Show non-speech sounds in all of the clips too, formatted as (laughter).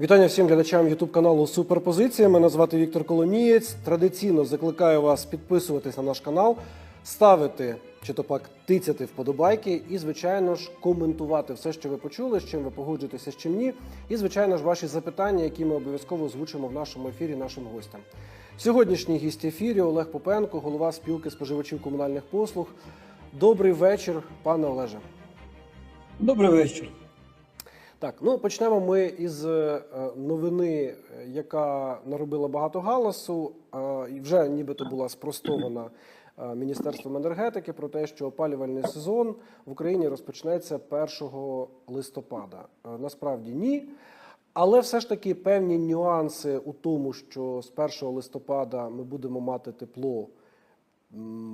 Вітання всім глядачам YouTube каналу Суперпозиція. Мене звати Віктор Коломієць. Традиційно закликаю вас підписуватись на наш канал, ставити чи то пак тицяти вподобайки і, звичайно ж, коментувати все, що ви почули, з чим ви погоджуєтеся, з чим ні. І, звичайно ж, ваші запитання, які ми обов'язково озвучимо в нашому ефірі нашим гостям. Сьогоднішній гість ефірі Олег Попенко, голова спілки споживачів комунальних послуг. Добрий вечір, пане Олеже. Добрий вечір. Так, ну почнемо ми із е, новини, е, яка наробила багато галасу, е, і вже нібито була спростована Міністерством енергетики про те, що опалювальний сезон в Україні розпочнеться 1 листопада. Насправді ні. Але все ж таки певні нюанси у тому, що з 1 листопада ми будемо мати тепло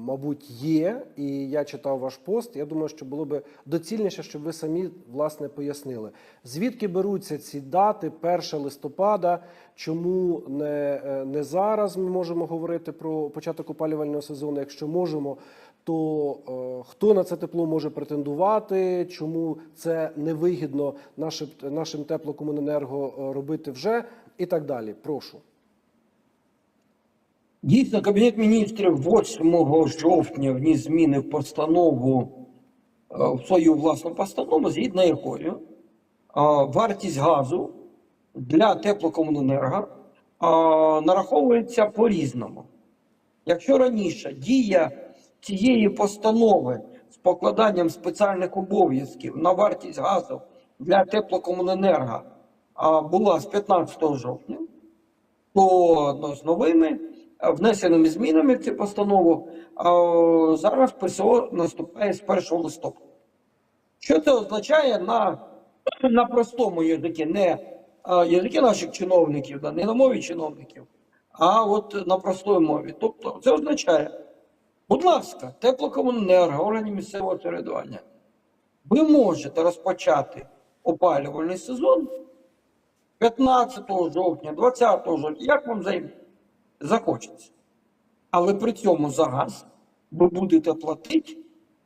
мабуть, є, і я читав ваш пост. Я думаю, що було би доцільніше, щоб ви самі власне пояснили, звідки беруться ці дати 1 листопада, чому не, е, не зараз ми можемо говорити про початок опалювального сезону. Якщо можемо, то е, хто на це тепло може претендувати, чому це невигідно нашим, нашим теплокомуненерго е, робити вже, і так далі. Прошу. Дійсно, Кабінет міністрів 8 жовтня вніс зміни в постанову, е, в свою власну постанову, згідно якою е, вартість газу для теплокомуненерго е, нараховується по-різному. Якщо раніше дія цієї постанови з покладанням спеціальних обов'язків на вартість газу для теплокомуненерго була з 15 жовтня, то ну, з новими внесеними змінами в цю постанову е, зараз ПСО наступає з 1 листопада. Що це означає на, на простому язикі, не е, язикі наших чиновників, не на мові чиновників, а от на простої мові. Тобто це означає, будь ласка, теплокомуненерго, органи місцевого самоврядування, ви можете розпочати опалювальний сезон 15 жовтня, 20 жовтня, як вам займ- захочеться. Але при цьому за газ ви будете платити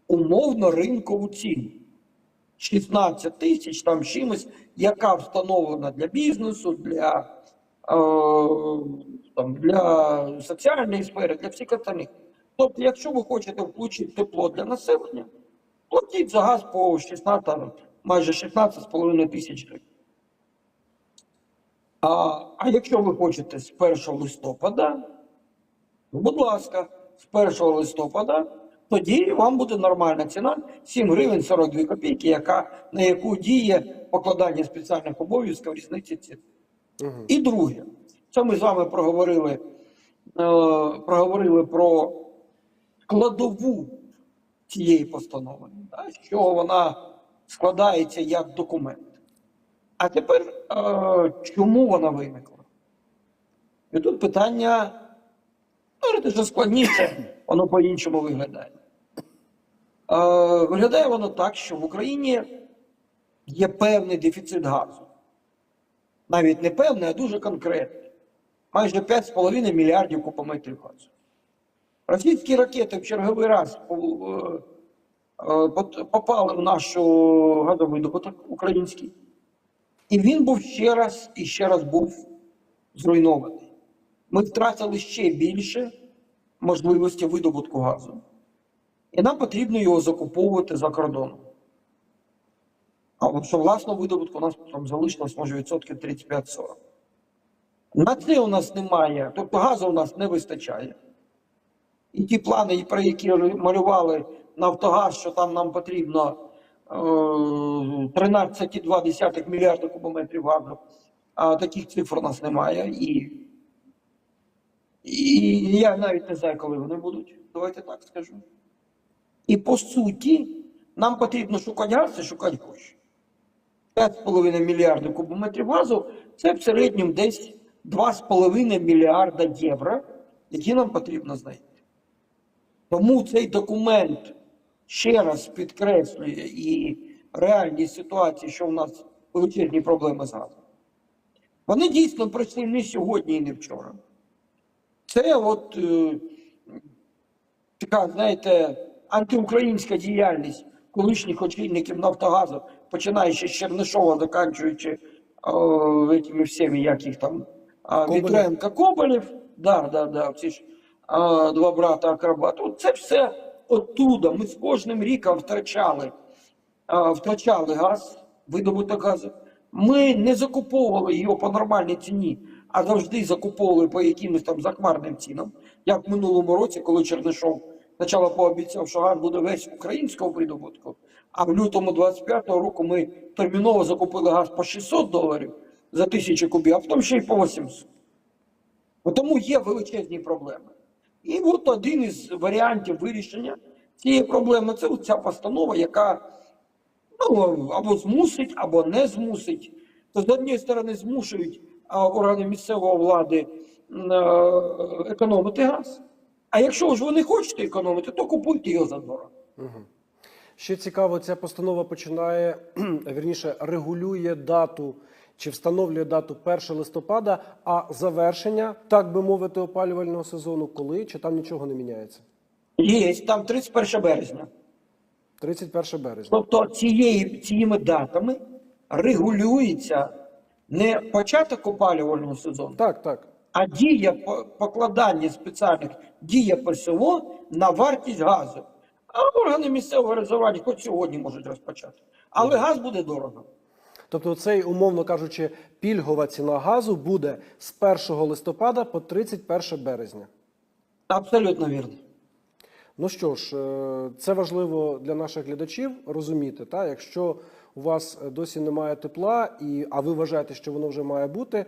умовно ринкову ціну. 16 тисяч там чимось, яка встановлена для бізнесу, для, е, там, для соціальної сфери, для всіх остальних. Тобто, якщо ви хочете включити тепло для населення, платіть за газ по 16, майже 16,5 тисяч гривень. А, а якщо ви хочете з 1 листопада, ну, будь ласка, з 1 листопада, тоді вам буде нормальна ціна 7 гривень 42 копійки, яка, на яку діє покладання спеціальних обов'язків різниці цін. Угу. І друге, це ми з вами проговорили, е, проговорили про складову цієї постанови, да, що вона складається як документ. А тепер е, чому вона виникла? І тут питання, ну, складніше, воно по-іншому виглядає. Е, виглядає воно так, що в Україні є певний дефіцит газу. Навіть не певний, а дуже конкретний. Майже 5,5 мільярдів кубометрів газу. Російські ракети в черговий раз е, попали в наш газовидобуток український. І він був ще раз і ще раз був зруйнований. Ми втратили ще більше можливості видобутку газу. І нам потрібно його закуповувати за кордоном. А що власного видобутку у нас там залишилось, може, відсотків 35-40. На це у нас немає, тобто газу у нас не вистачає. І ті плани, про які малювали Нафтогаз, що там нам потрібно 13,2 мільярда кубометрів газу, а таких цифр у нас немає. І, і я навіть не знаю, коли вони будуть. Давайте так скажу. І по суті, нам потрібно шукати газ і шукати гроші. 5,5 мільярдів кубометрів газу це в середньому десь 2,5 мільярда євро, які нам потрібно знайти. Тому цей документ ще раз підкреслює і реальність ситуації, що в нас величезні проблеми з газом. Вони дійсно пройшли не сьогодні і не вчора. Це от е, така, знаєте, антиукраїнська діяльність колишніх очільників Нафтогазу, починаючи з Чернишова, заканчуючи этими всеми, як їх там, а, Коболєв. Да, да, да, ці ж а, два брата акробати. От Це все оттуда. Ми з кожним ріком втрачали, втрачали газ, видобуток газу. Ми не закуповували його по нормальній ціні, а завжди закуповували по якимось там захмарним цінам. Як в минулому році, коли Чернишов спочатку пообіцяв, що газ буде весь українського видобутку, а в лютому 25-го року ми терміново закупили газ по 600 доларів за тисячу кубів, а потім ще й по 800. Бо Тому є величезні проблеми. І от один із варіантів вирішення цієї проблеми це ця постанова, яка ну, або змусить, або не змусить. То з однієї сторони змушують органи місцевої влади е, економити газ. А якщо ж ви не хочете економити, то купуйте його за дорого. Ще цікаво, ця постанова починає (clears throat) вірніше регулює дату чи встановлює дату 1 листопада, а завершення, так би мовити, опалювального сезону, коли чи там нічого не міняється? Є там 31 березня. 31 березня. Тобто цієї, цими датами регулюється не початок опалювального сезону, Так, так. а дія покладання спеціальних дія ПСО на вартість газу. А органи місцевого реалізування хоч сьогодні можуть розпочати. Але газ буде дорого. Тобто, цей, умовно кажучи, пільгова ціна газу буде з 1 листопада по 31 березня. Абсолютно вірно. Ну що ж, е, це важливо для наших глядачів розуміти. Та? Якщо у вас досі немає тепла, і, а ви вважаєте, що воно вже має бути,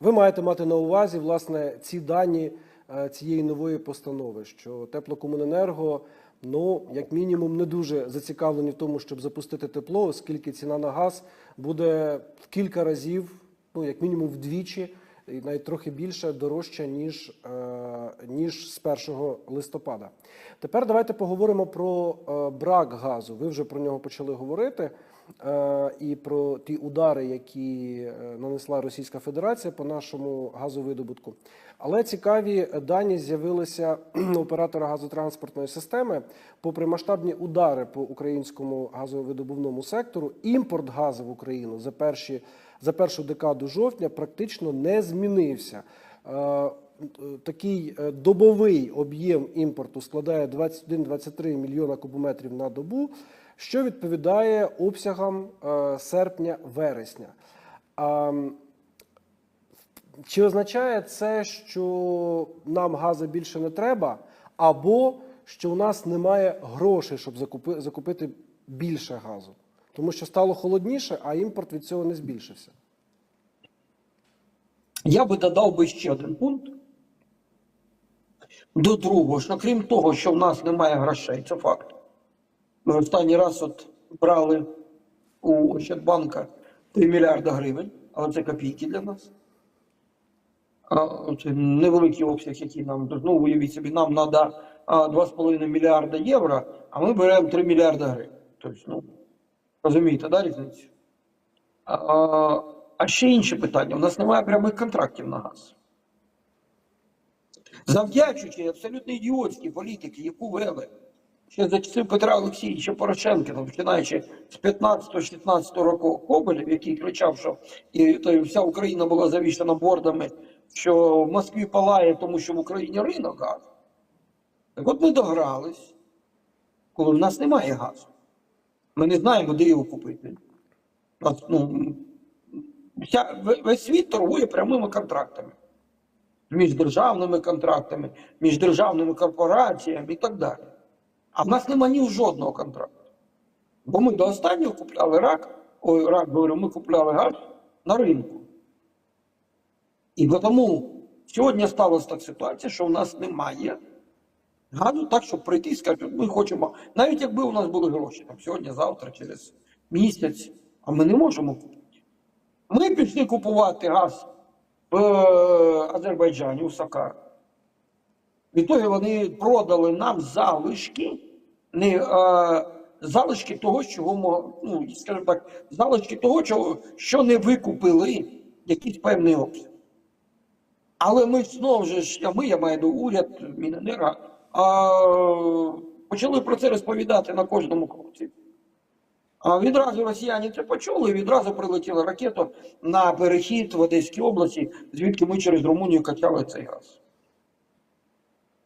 ви маєте мати на увазі власне ці дані е, цієї нової постанови, що теплокомуненерго, ну як мінімум, не дуже зацікавлені в тому, щоб запустити тепло, оскільки ціна на газ буде в кілька разів, ну як мінімум вдвічі, і навіть трохи більше дорожча ніж, е, ніж з 1 листопада. Тепер давайте поговоримо про е, брак газу. Ви вже про нього почали говорити. Е, І про ті удари, які е, нанесла Російська Федерація по нашому газовидобутку. Але цікаві дані з'явилися (clears throat) у оператора газотранспортної системи. Попри масштабні удари по українському газовидобувному сектору, імпорт газу в Україну за перші за першу декаду жовтня практично не змінився. Е, Такий добовий об'єм імпорту складає 21-23 мільйона кубометрів на добу, що відповідає обсягам е, серпня-вересня. Чи означає це, що нам газу більше не треба, або що у нас немає грошей, щоб закупи, закупити більше газу? Тому що стало холодніше, а імпорт від цього не збільшився. Я би додав би ще один пункт. До другого, що крім того, що в нас немає грошей, це факт. Ми останній раз от брали у Ощадбанка 3 мільярди гривень, але це копійки для нас. А, Це невеликий обсяг, який нам ну, уявіть собі, нам треба 2,5 мільярда євро, а ми беремо 3 мільярди гривень. Тобто, ну, розумієте, да, різницю? А, а ще інше питання: у нас немає прямих контрактів на газ. Завдячуючи абсолютно ідіотській політики, яку вели ще за часів Петра Олексійовича Порошенка, починаючи з 15-16 року Коболєв, який кричав, що і, то, вся Україна була завішена бордами, що в Москві палає, тому що в Україні ринок газу. Так от ми догрались, коли в нас немає газу. Ми не знаємо, де його купити. Ну, вся, весь світ торгує прямими контрактами. Між державними контрактами, між державними корпораціями і так далі. А в нас нема ні жодного контракту. Бо ми до останнього купляли рак, ой, рак говорю, ми купляли газ на ринку. І тому сьогодні сталася так ситуація, що в нас немає газу так, щоб прийти і сказати, «От ми хочемо, навіть якби у нас були гроші там, сьогодні, завтра, через місяць, а ми не можемо купити. Ми пішли купувати газ в е, Азербайджані, у Сакар. Відтоді вони продали нам залишки, не е, залишки того, чого ну, скажімо так, залишки того, чого, що не викупили якийсь певний обсяг. Але ми знову ж, а ми, я маю до уряд, Міненерго, а, почали про це розповідати на кожному кроці. А відразу росіяни це почули, і відразу прилетіла ракета на перехід в Одеській області, звідки ми через Румунію качали цей газ.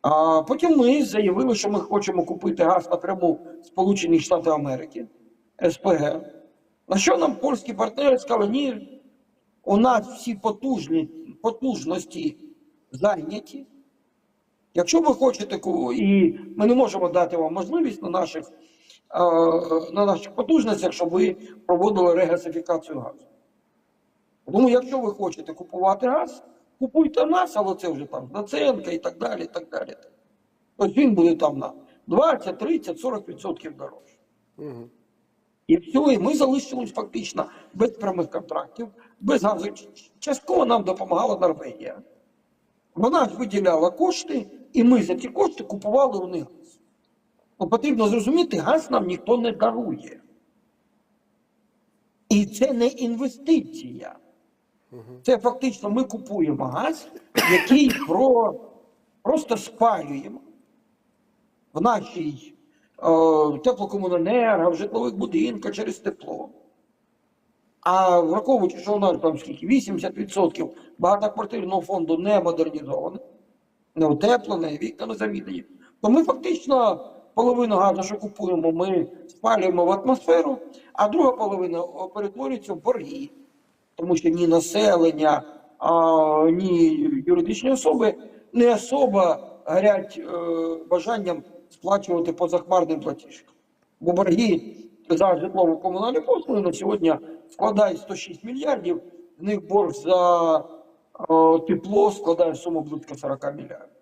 А потім ми заявили, що ми хочемо купити газ напряму Сполучених Штатів Америки, СПГ. На що нам польські партнери сказали, ні, у нас всі потужні, потужності зайняті. Якщо ви хочете, і ми не можемо дати вам можливість на наших, на наших потужностях, щоб ви проводили регасифікацію газу. Тому, якщо ви хочете купувати газ, купуйте нас, але це вже там націнка і так далі. і так далі. Тобто він буде там на 20, 30, 40% дорожче. Угу. І все, і ми залишились фактично без прямих контрактів, без газу. Частково нам допомагала Норвегія. Вона ж виділяла кошти, і ми за ті кошти купували у них газ. Ну, потрібно зрозуміти, газ нам ніхто не дарує. І це не інвестиція. Це фактично ми купуємо газ, який про, просто спалюємо в нашій е, теплокомуненерго, в житлових будинках через тепло. А враховуючи, що у нас там скільки 80% багатоквартирного фонду не модернізоване, не утеплене, вікна не замінені, то ми фактично половину газу, що купуємо, ми спалюємо в атмосферу, а друга половина перетворюється в борги. Тому що ні населення, а, ні юридичні особи не особо горять е, бажанням сплачувати по захмарним платіжкам. Бо борги за житлово-комунальні послуги на сьогодні складають 106 мільярдів, з них борг за е, тепло складає суму близько 40 мільярдів.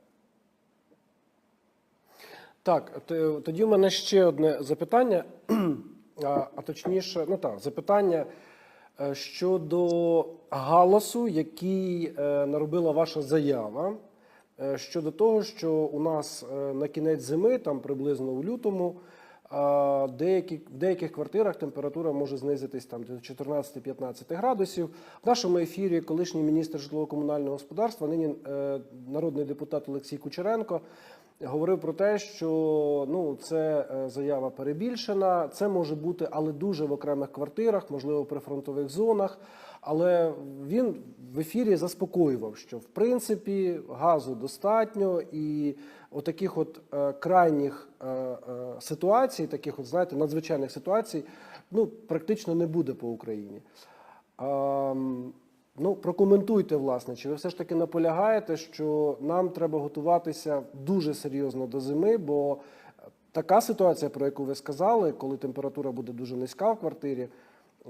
Так, тоді в мене ще одне запитання, (clears throat) а, а точніше, ну так, запитання щодо галасу, який е, наробила ваша заява. е, Щодо того, що у нас е, на кінець зими, там приблизно у лютому, деякі, в деяких квартирах температура може знизитись там до 14-15 градусів. В нашому ефірі колишній міністр житлово-комунального господарства, нині е, народний депутат Олексій Кучеренко, говорив про те, що ну це е, заява перебільшена. Це може бути, але дуже в окремих квартирах, можливо, в прифронтових зонах. Але він в ефірі заспокоював, що в принципі газу достатньо, і отаких от е, крайніх е, е, ситуацій, таких от знаєте, надзвичайних ситуацій, ну практично не буде по Україні. Ем, Ну, прокоментуйте, власне, чи ви все ж таки наполягаєте, що нам треба готуватися дуже серйозно до зими, бо така ситуація, про яку ви сказали, коли температура буде дуже низька в квартирі,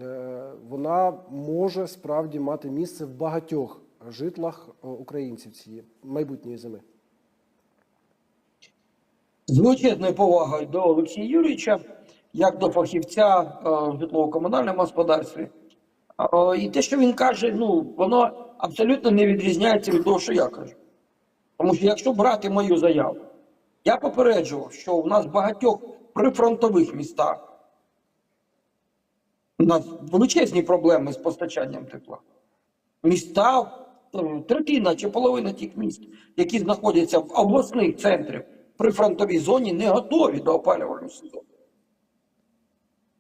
е, вона може справді мати місце в багатьох житлах е, українців цієї майбутньої зими. З величезною повагою до Олексія Юрійовича, як до фахівця е, житлово-комунальному господарстві. І те, що він каже, ну, воно абсолютно не відрізняється від того, що я кажу. Тому що якщо брати мою заяву, я попереджував, що у нас в багатьох прифронтових містах у нас величезні проблеми з постачанням тепла. Міста, е, третина чи половина тих міст, які знаходяться в обласних центрах при фронтовій зоні, не готові до опалювального сезону.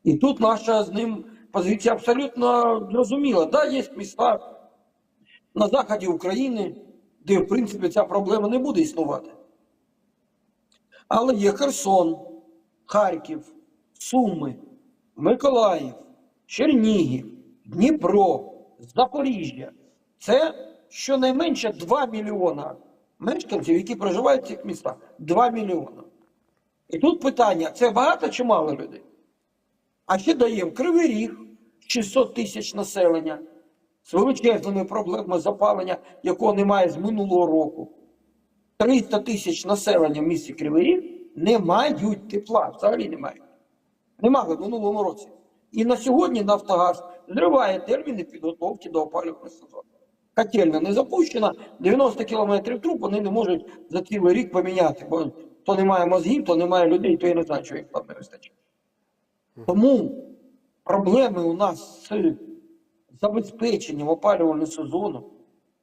І тут наша з ним позиція абсолютно зрозуміла. Да, є міста на заході України, де, в принципі, ця проблема не буде існувати. Але є Херсон, Харків, Суми, Миколаїв, Чернігів, Дніпро, Запоріжжя. Це щонайменше 2 мільйона мешканців, які проживають в цих містах. 2 мільйона. І тут питання: це багато чи мало людей? А ще даємо Кривий Ріг, 600 тисяч населення, з величезними проблемами запалення, якого немає з минулого року. 300 тисяч населення в місті Кривий не мають тепла, взагалі не мають. Не мали в минулому році. І на сьогодні Нафтогаз зриває терміни підготовки до опалювального сезону. Котельня не запущена, 90 кілометрів труб вони не можуть за цілий рік поміняти, бо то немає мозгів, то немає людей, то я не знаю, що їх там не вистачить. Тому проблеми у нас з забезпеченням опалювального сезону,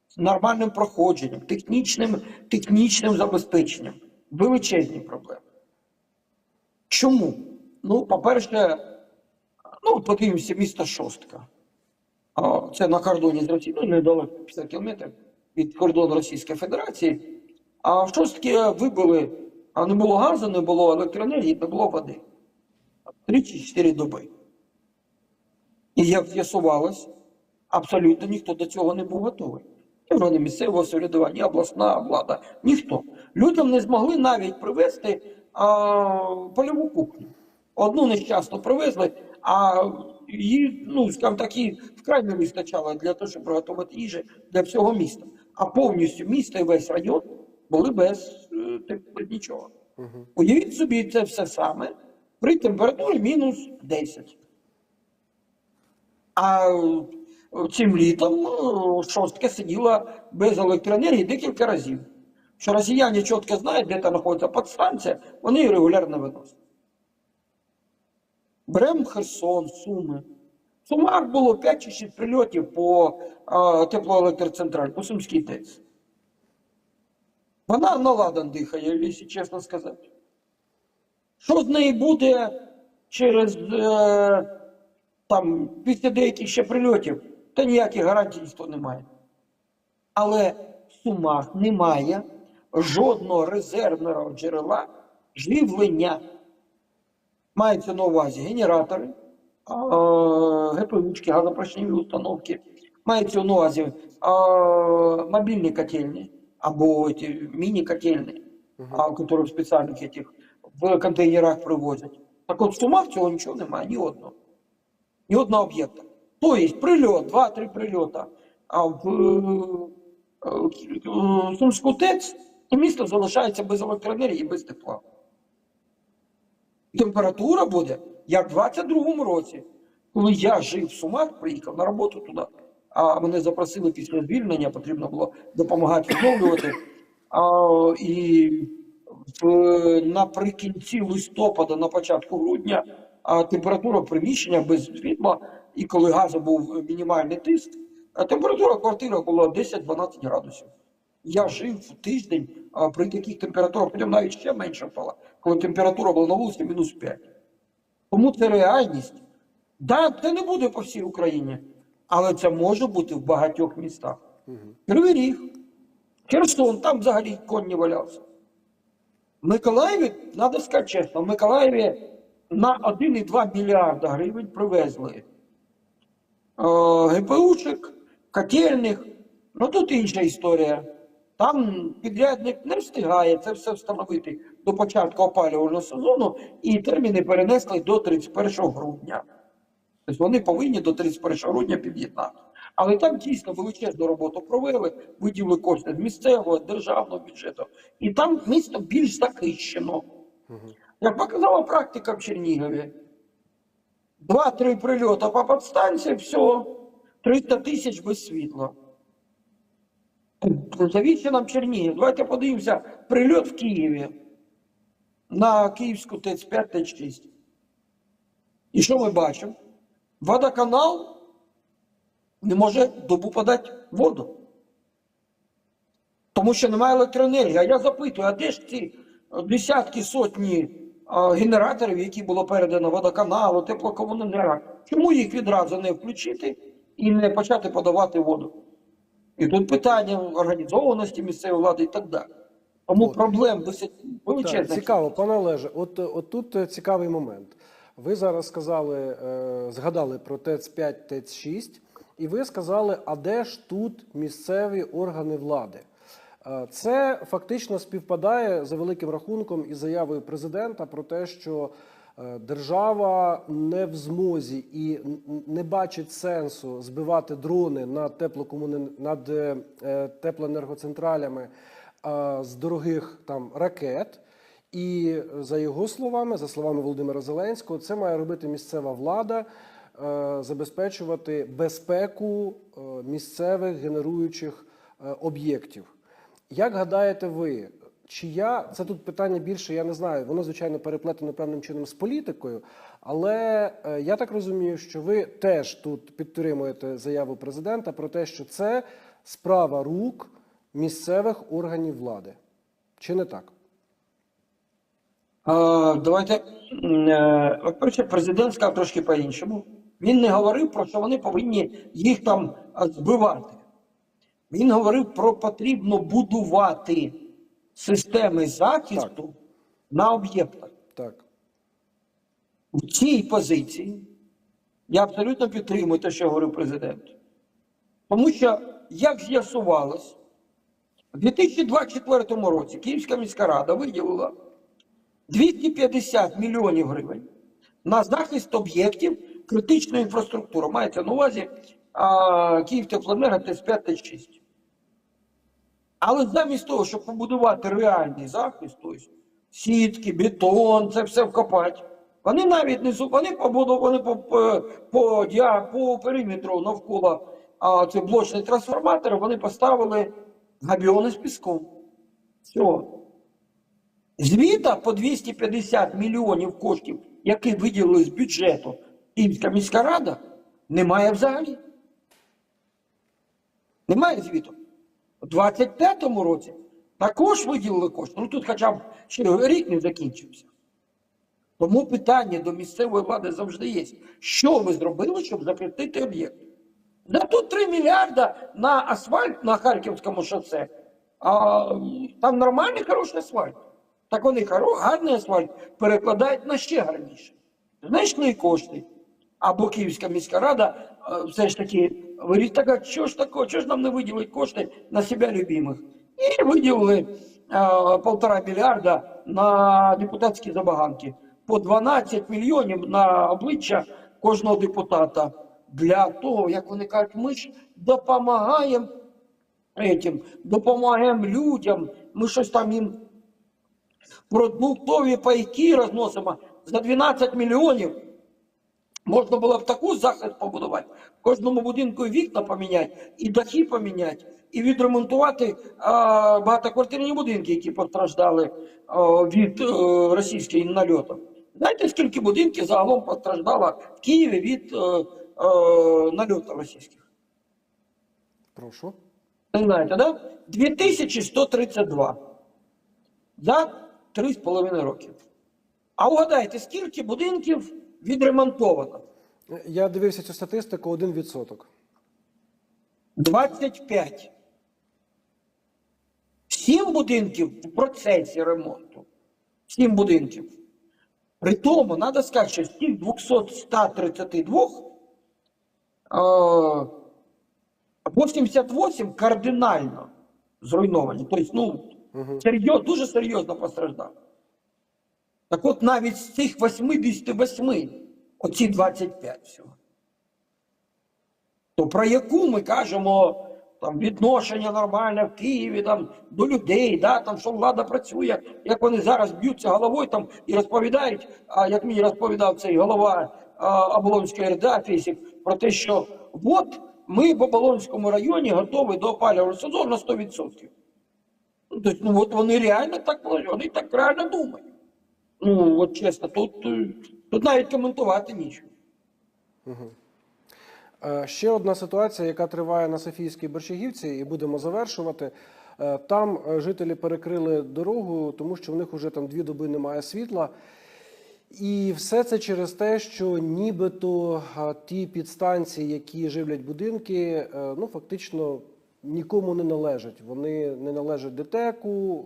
з нормальним проходженням, технічним, технічним забезпеченням величезні проблеми. Чому? Ну, по-перше, Ну, подивимося, місто Шостка. Це на кордоні з Росією, ну, недалеко 50 кілометрів від кордону Російської Федерації. А в Шостці вибили, а не було газу, не було електроенергії, не було води. Три чи чотири доби. І як з'ясувалось, абсолютно ніхто до цього не був готовий. Ні органи місцевого самоврядування, ні обласна влада, ніхто. Людям не змогли навіть привезти а, польову кухню. Одну нещасно привезли, а її, ну, скажімо так, її вкрай не вистачало для того, щоб приготувати їжі для всього міста. А повністю місто і весь район були без, е, без нічого. Уявіть собі, це все саме при температурі мінус 10. А е, цим літом е, шостка сиділа без електроенергії декілька разів. Що росіяни чітко знають, де там знаходиться підстанція, вони її регулярно виносять. Беремо Херсон, Суми. В Сумах було 5 чи 6 прильотів по а, теплоелектроцентраль, по Сумській ТЕЦ. Вона на ладан дихає, якщо чесно сказати. Що з неї буде через е, там, після деяких ще прильотів, та ніяких гарантій ніхто не має. Але в Сумах немає жодного резервного джерела живлення. Мається на увазі генератори, ГПУчки, газопрошневі установки, мається на увазі мобільні котельні або міні-котельні, які в спеціальних этих, в контейнерах привозять. Так от в Сумах цього нічого немає, ні одного. Ні одного об'єкта. Тобто прильот, два-три прильота. А в е, е, Сумську ТЕЦ і місто залишається без електроенергії, і без тепла. Температура буде, як в 22-му році, коли я жив в Сумах, приїхав на роботу туди, а мене запросили після звільнення, потрібно було допомагати відновлювати. А, і в, наприкінці листопада, на початку грудня, температура приміщення без світла, і коли газу був мінімальний тиск, а температура в квартирах була 10-12 градусів. Я жив тиждень а, при таких температурах, потім навіть ще менше впала, коли температура була на вулиці мінус 5. Тому це реальність. Да, це не буде по всій Україні, але це може бути в багатьох містах. Кривий Ріг, Херсон, там взагалі конь не валявся. В Миколаєві, треба сказати чесно, в Миколаєві на 1,2 мільярда гривень привезли е, ГПУшек, котельних. Ну тут інша історія. Там підрядник не встигає це все встановити до початку опалювального сезону, і терміни перенесли до 31 грудня. Тобто вони повинні до 31 грудня під'єднати. Але там дійсно величезну роботу провели, виділили кошти з місцевого, державного бюджету. І там місто більш захищено. Як показала практика в Чернігові, два-три прильоти по підстанції, все, 300 тисяч без світла. Завіщо нам Чернігів? Давайте подивимося прильот в Києві на Київську ТЕЦ 5 ТЕЦ 6. І що ми бачимо? Водоканал не може добу подати воду. Тому що немає електроенергії. А я запитую, а де ж ці десятки сотні генераторів, які було передано водоканалу, теплокомуненерго? Чому їх відразу не включити і не почати подавати воду? І тут питання організованості місцевої влади і так далі. Тому От. проблем досить Так, величезних. цікаво, пане Олеже, от, от тут е, цікавий момент. Ви зараз сказали, е, згадали про ТЕЦ 5, ТЕЦ 6, і ви сказали, а де ж тут місцеві органи влади? Це фактично співпадає за великим рахунком із заявою президента про те, що е, держава не в змозі і не бачить сенсу збивати дрони над теплокомуни... над е, теплоенергоцентралями з дорогих там ракет. І за його словами, за словами Володимира Зеленського, це має робити місцева влада, е, забезпечувати безпеку місцевих генеруючих об'єктів. Як гадаєте ви, чия це тут питання більше, я не знаю, воно звичайно переплетено певним чином з політикою, але е, я так розумію, що ви теж тут підтримуєте заяву президента про те, що це справа рук місцевих органів влади. Чи не так? А, давайте. е, От перше, президент сказав трошки по-іншому. Він не говорив про що вони повинні їх там збивати. Він говорив про потрібно будувати системи захисту на об'єктах. Так. В цій позиції я абсолютно підтримую те, що говорив президент. Тому що, як з'ясувалось, у 2024 році Київська міська рада виділила 250 мільйонів гривень на захист об'єктів критичної інфраструктури. Мається на увазі а, Київтеплоенерго ТЕС-5 ТЕС-6. Але замість того, щоб побудувати реальний захист, тобто сітки, бетон, це все вкопати, вони навіть не вони побудували по, по, по, периметру навколо а, цей блочний трансформатор, вони поставили габіони з піском. Все. Звіта по 250 мільйонів коштів, які виділили з бюджету Київська міська рада, немає взагалі. Немає звіту. У 25-му році також виділили кошти. Ну тут хоча б ще рік не закінчився. Тому питання до місцевої влади завжди є. Що ви зробили, щоб захистити об'єкт? Да тут 3 мільярда на асфальт на Харківському шосе. А там нормальний хороший асфальт. Так вони гарний асфальт перекладають на ще гарніше. Знайшли кошти. Або Київська міська рада все ж таки говорить, так а що ж такого, що ж нам не виділить кошти на себе любимих? І виділили полтора мільярда на депутатські забаганки. По 12 мільйонів на обличчя кожного депутата для того, як вони кажуть, ми ж допомагаємо этим, допомагаємо людям, ми щось там їм продуктові пайки розносимо за 12 мільйонів. Можна було б таку захист побудувати, в кожному будинку вікна поміняти, і дахи поміняти, і відремонтувати а, багатоквартирні будинки, які постраждали а, від е, російських нальотів. Знаєте, скільки будинків загалом постраждало в Києві від е, е, нальотів російських? Прошу. Не знаєте, да? 2132 за 3,5 років. А угадайте, скільки будинків відремонтовано? Я дивився цю статистику 1%. 25. Сім будинків в процесі ремонту. Сім будинків. При тому, треба сказати, що з тих 232 е, 88 кардинально зруйновані. Тобто, ну, серйозно, дуже серйозно постраждали. Так от навіть з цих 88, оці 25 всього. То про яку ми кажемо там відношення нормальне в Києві там до людей, да, там що влада працює, як вони зараз б'ються головою там і розповідають, а як мені розповідав цей голова Оболонської РДА Фісік, про те, що от ми в Оболонському районі готові до опалювального сезону на 100%. Ну, тобто, ну от вони реально так вони так реально думають. Ну, от чесно, тут, е, тут навіть коментувати нічого. Е, Ще одна ситуація, яка триває на Софійській Борщагівці, і будемо завершувати. Е, Там жителі перекрили дорогу, тому що в них вже там дві доби немає світла. І все це через те, що нібито ті підстанції, які живлять будинки, ну фактично нікому не належать. Вони не належать ДТЕКу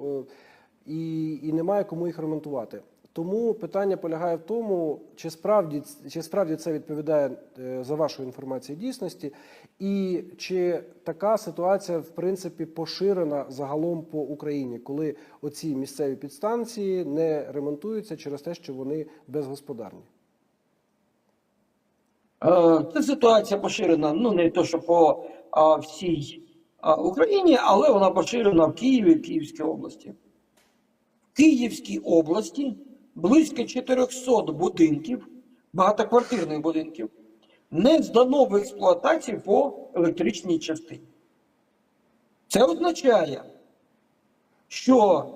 і, і немає кому їх ремонтувати. Тому питання полягає в тому, чи справді чи справді це відповідає е, за вашою інформацією дійсності, і чи така ситуація в принципі поширена загалом по Україні, коли оці місцеві підстанції не ремонтуються через те, що вони безгосподарні. Е, Ця ситуація поширена, ну не то, що по всій Україні, але вона поширена в Києві, Київській області. В Київській області близько 400 будинків, багатоквартирних будинків, не здано в експлуатацію по електричній частині. Це означає, що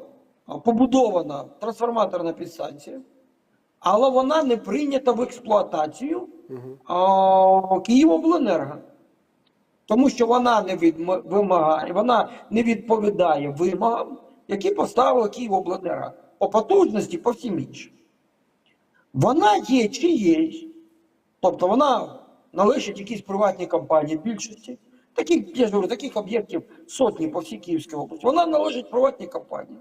побудована трансформаторна підстанція, але вона не прийнята в експлуатацію а, Київобленерго. Тому що вона не вимагає, вона не відповідає вимогам, які поставила Київобленерго. По потужності, по всім іншим. Вона є чиєсь, тобто вона належить якійсь приватній компанії в більшості. Таких, я ж говорю, таких об'єктів сотні по всій Київській області. Вона належить приватній компанії,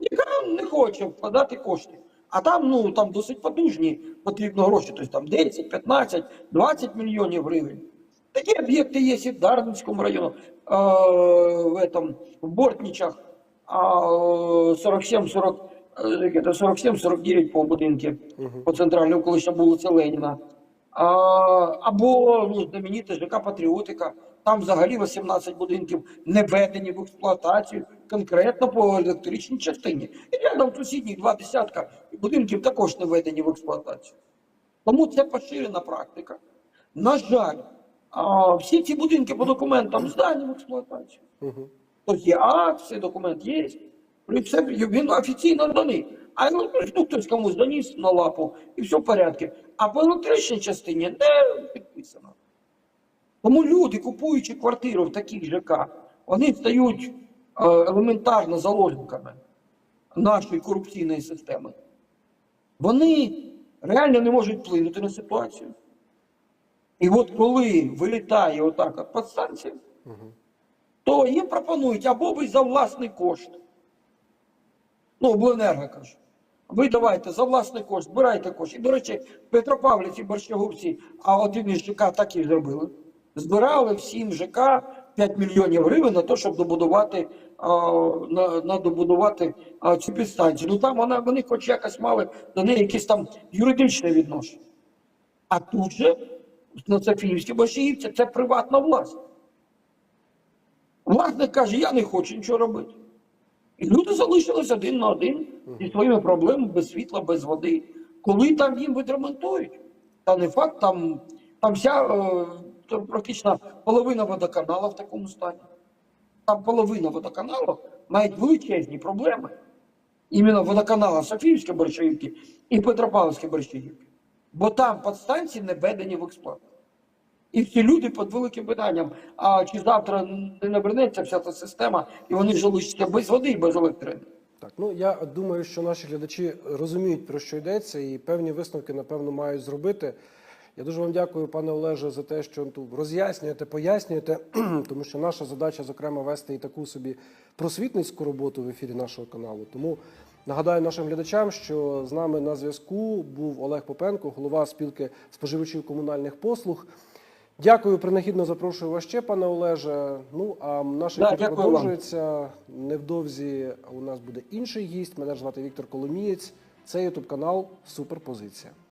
яка не хоче вкладати кошти. А там, ну, там досить потужні потрібно гроші, тобто там 10, 15, 20 мільйонів гривень. Такі об'єкти є і в Дарницькому районі, е, в, этом, в Бортничах, а, е, 47-40, як це, 47-49 по будинки по центральному, коли ще Леніна. А, або ну, знаменита ЖК Патріотика. Там взагалі 18 будинків не введені в експлуатацію, конкретно по електричній частині. І рядом сусідніх два десятка будинків також не введені в експлуатацію. Тому це поширена практика. На жаль, а, всі ці будинки по документам здані в експлуатацію. Тобто є акт, документ є, все, він офіційно даний. А ну, ну, хтось комусь доніс на лапу, і все в порядку. А по електричній частині не підписано. Тому люди, купуючи квартиру в таких ЖК, вони стають е, елементарно заложниками нашої корупційної системи. Вони реально не можуть вплинути на ситуацію. І от коли вилітає отак от підстанція, то їм пропонують або ви за власний кошт. Ну, обленерго каже. Ви давайте за власний кошт, збирайте кошти. І, до речі, Петропавлівці, Борщаговці, а один із ЖК так і зробили. Збирали всім ЖК 5 мільйонів гривень на те, щоб добудувати, а, на, на добудувати а, цю підстанцію. Ну там вона, вони хоч якось мали до неї якесь там юридичне відношення. А тут же на Софіївській Борщаївці це приватна власність. Власник каже, я не хочу нічого робити. І люди залишились один на один зі своїми проблемами без світла, без води. Коли там їм відремонтують, та не факт, там, там вся е, практично половина водоканалу в такому стані. Там половина водоканалу мають величезні проблеми. Іменно водоканала Софіївської Борщаївки і Петропавловської Борщаївки. Бо там підстанції не введені в експлуатацію. І всі люди під великим питанням, а чи завтра не набернеться вся ця система, і вони залишаться без води і без електрики. Так, ну я думаю, що наші глядачі розуміють про що йдеться, і певні висновки, напевно, мають зробити. Я дуже вам дякую, пане Олеже, за те, що тут роз'яснюєте, пояснюєте, (clears throat) тому що наша задача, зокрема, вести і таку собі просвітницьку роботу в ефірі нашого каналу. Тому нагадаю нашим глядачам, що з нами на зв'язку був Олег Попенко, голова спілки споживачів комунальних послуг. Дякую, принагідно запрошую вас ще, пане Олеже. Ну а наше Да, продовжується. Невдовзі у нас буде інший гість. Мене звати Віктор Коломієць. Це ютуб канал Суперпозиція.